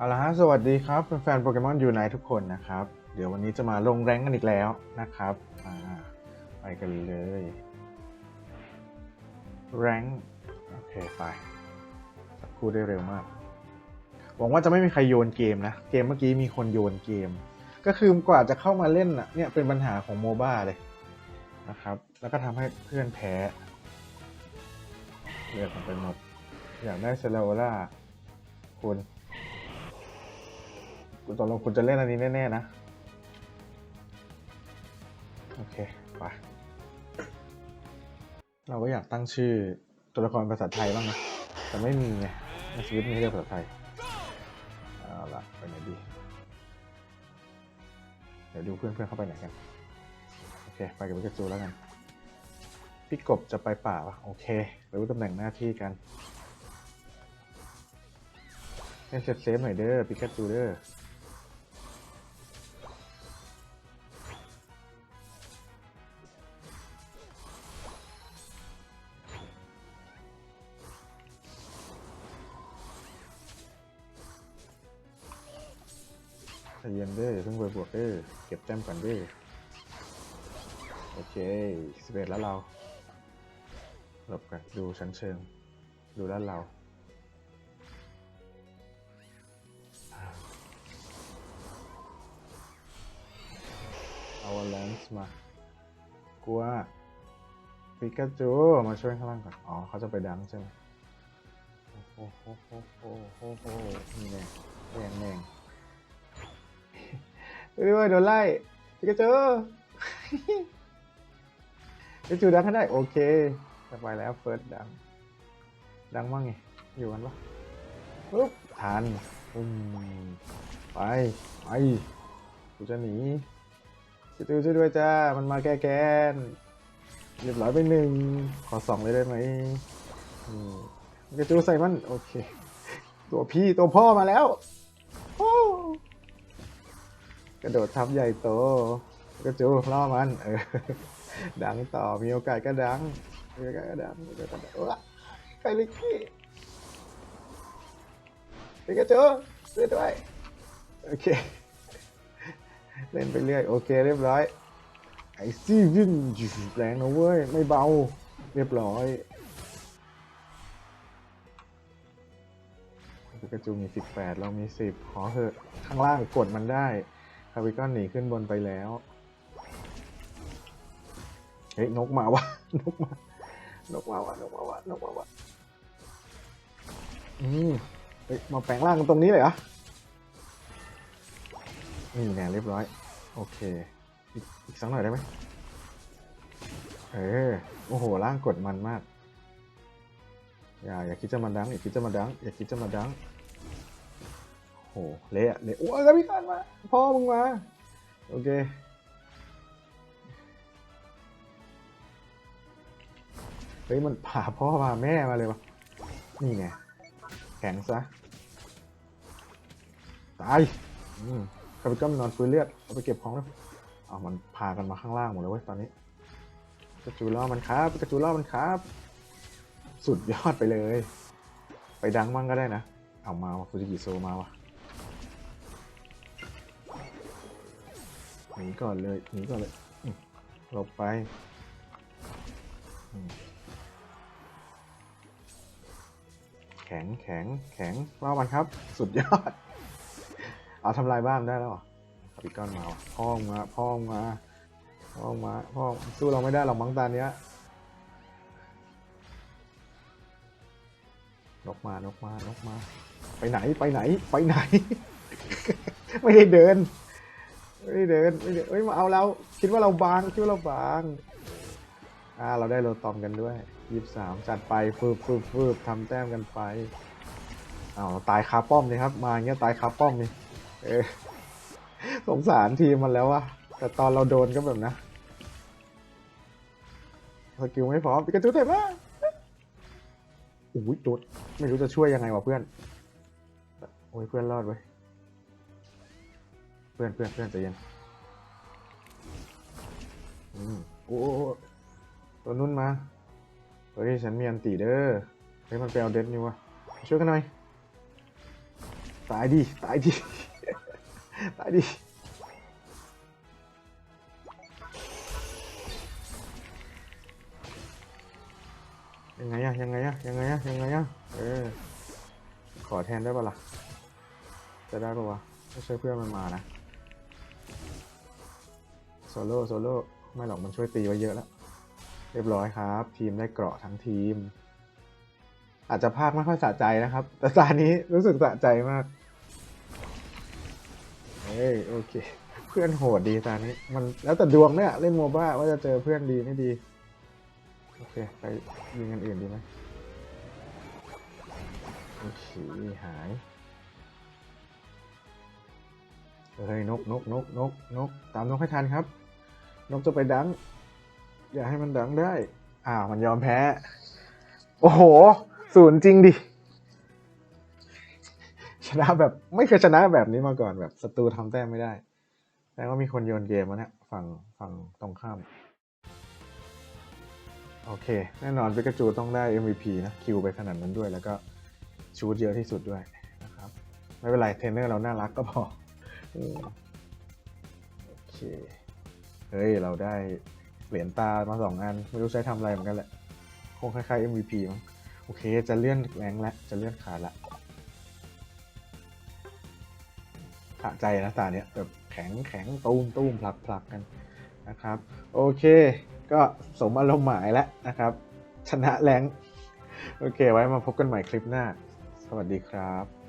เอาละฮะสวัสดีครับแฟนโปเกมอนยูไนทุกคนนะครับ เดี๋ยววันนี้จะมาลงแรงกันอีกแล้วนะครับไปกันเลยแรงโอเคไปสักครู่ได้เร็วมาก หวังว่าจะไม่มีใครโยนเกมนะ เกมเมื่อกี้มีคนโยนเกม ก็คือกว่าจะเข้ามาเล่นน่ะเนี่ยเป็นปัญหาของโมบ้าเลยนะครับ แล้วก็ทำให้เพื่อนแพ้เลือดมันไปหมด อยากได้เซเลโอล่าคุณ คุณตกลงคุณจะเล่นอันนี้แน่ ๆ นะ โอเค ไป เราก็อยากตั้งชื่อตัวละครภาษาไทยบ้างนะ แต่ไม่มีไงในชีวิตมีให้เรียกภาษาไทย เอาละไปไหนดี เดี๋ยวดูเพื่อนๆเข้าไปไหนกัน โอเค ไปกับพิกาจูแล้วกัน พี่กบจะไปป่าวะโอเครู้ตำแหน่งหน้าที่กันเล่นเซฟเซฟหน่อยเด้อพิกาจูเด้อ ใจเย็นเด้อเพิ่งไปบวกเด้อเก็บแต้มก่อนเด้อโอเคสิบเอ็ดแล้วเราหลบกันดูชั้นเชิง ดูด้านเราเอาแลนส์มากลัวปิกาจูมาช่วยข้างล่างก่อน อ๋อเขาจะไปดังใช่ไหมโอ้โหโอ้โหโอ้โหโอ้โหนี่แน่แรงแรงช่ ด้วยโดนไล่ปิกาจูปิกาจูดังให้ได้ โอเคจะไปแล้วเฟิร์สดัง ดังว่างไง อยู่กันปะปุ๊บทันอืมไป ไปกูจะหนีปิกาจูช่วยด้วยจ้า มันมาแก้แค้นเรียบร้อยไปหนึ่ง ขอสองเลยได้ไหมอืมปิกาจูใส่มัน โอเค ตัวพี่ตัวพ่อมาแล้ว โอ้ กระโดดทับใหญ่โตกระจูล่อมัน เออ ดังต่อมีโอกาสก็ดังมีโอกาสก็ดังมีโอกาสก็ดังว้าไคลิกี้ปิกาจูช่วยด้วยโอเค เล่นไปเรื่อย โอเค เรียบร้อยไอซีวินแรงนะเว้ย ไม่เบา เรียบร้อยปิกาจูมี 18 เรามี 10 ขอเถอะ ข้างล่างกดมันได้ คาร์บิกอนหนีขึ้นบนไปแล้ว เฮ้ย นกมาวะ นกมา นกมาวะ นกมาวะ นกมาวะ อืมเฮ้ย มาแปลงร่างตรงนี้เลยเหรอ นี่แน่เรียบร้อย โอเค อีกอีกสักหน่อยได้ไหม เออ โอ้โห ร่างกดมันมาก อย่า อย่าคิดจะมาดัง อย่าคิดจะมาดัง อย่าคิดจะมาดัง เละอะเละโอ้ยกพี่การมา พ่อมึงมา โอเค เฮ้ย มันผ่าพ่อมาแม่มาเลยวะนี่ไงแข็งซะ ตายอืมคาร์บิกอนนอนฟื้นเลือด เอาไปเก็บของแล้วเอามันพากันมาข้างล่างหมดเลยเว้ยตอนนี้กระจูล่อมันครับกระจูล่อมันครับ สุดยอดไปเลย ไปดังมั่งก็ได้นะ เอามาฟูจิกิโซมาวะ หนีก่อนเลยหนีก่อนเลยหลบไปแข็งแข็งแข็งว่ามันครับ สุดยอด เอาทำลายบ้านได้แล้วหรอปิกอนมาพ่อมึงมาพ่อมึงมาพ่อมึงมาพ่อสู้เราไม่ได้หรอกมังตาเนี้ยนกมานกมานกมา ไปไหนไปไหน ไปไหน ไม่ได้เดิน ไม่เดินไม่ได้เอ้ยมาเอาเราคิดว่าเราบางคิดว่าเราบางอ่าเราได้โรตอมกันด้วยยี่สามจัดไปฟืบฟืบฟืบทำแต้มกันไปอ้าวเราตายคาป้อมเลยครับ มาเงี้ยตายคาป้อมนี่เออสงสารทีมมันแล้ววะแต่ตอนเราโดนก็แบบนะสกิลไม่พร้อมปิกาจูเต็มมากโอ้ยโดดไม่รู้จะช่วยยังไงวะเพื่อนโอ้ยเพื่อนรอดเว้ พื่อนเพื่อนเพื่อนใจเย็นอืมโอ้ตัวนุ่นมา เฮ้ย ฉันมีอันตีเด้อ เฮ้ย มันไปเอาเด็ดนี่วะ ช่วยกันหน่อย ตายดิ ตายดิ ตายดิ ยังไงอะยังไงอะยังไงอะยังไงอะเออ ขอแทนได้ปะล่ะ จะได้ปะวะไม่ใช่เพื่อนมันมานะ โซโล่โซโล่ไม่หรอกมันช่วยตีไว้เยอะแล้ว เรียบร้อยครับ ทีมได้เกราะทั้งทีม อาจจะภาคไม่ค่อยสะใจนะครับ แต่ตอนนี้รู้สึกสะใจมากเฮ้ยโอเค เพื่อนโหดดีตอนนี้ มันแล้วแต่ดวงเนี่ยเล่นโมบ้าว่าจะเจอเพื่อนดีไม่ดี โอเค ไปยิงกันอื่นดีไหมโอเคหายเฮ้ยนกนกนกนกนกตามนกให้ทันครับ นกจะไปดัง อย่าให้มันดังได้ อ้าวมันยอมแพ้ โอ้โห ศูนย์จริงดิ ชนะแบบไม่เคยชนะแบบนี้มาก่อนแบบศัตรูทำแต้มไม่ได้แสดงว่ามีคนโยนเกมวะเนี่ยฝั่งฝั่งตรงข้าม โอเค แน่นอนปิกาจูต้องได้ MVP นะคิวไปขนาดนั้นด้วย แล้วก็ชูดเยอะที่สุดด้วยนะครับ ไม่เป็นไรเทรนเนอร์เราน่ารักก็พอโอเค เฮ้ย เราได้เหรียญตามาสองอัน ไม่รู้ใช้ทำอะไรเหมือนกันแหละ คงคล้ายๆ MVP มั้ง โอเค จะเลื่อนแรงแล้วจะเลื่อนขาละขะใจนะตาเนี้ยแบบแข็งแข็งตูมตูมผลักผลักกันนะครับ โอเค ก็สมอารมณ์หมายแล้วนะครับ ชนะแรงโอเค ไว้มาพบกันใหม่คลิปหน้า สวัสดีครับ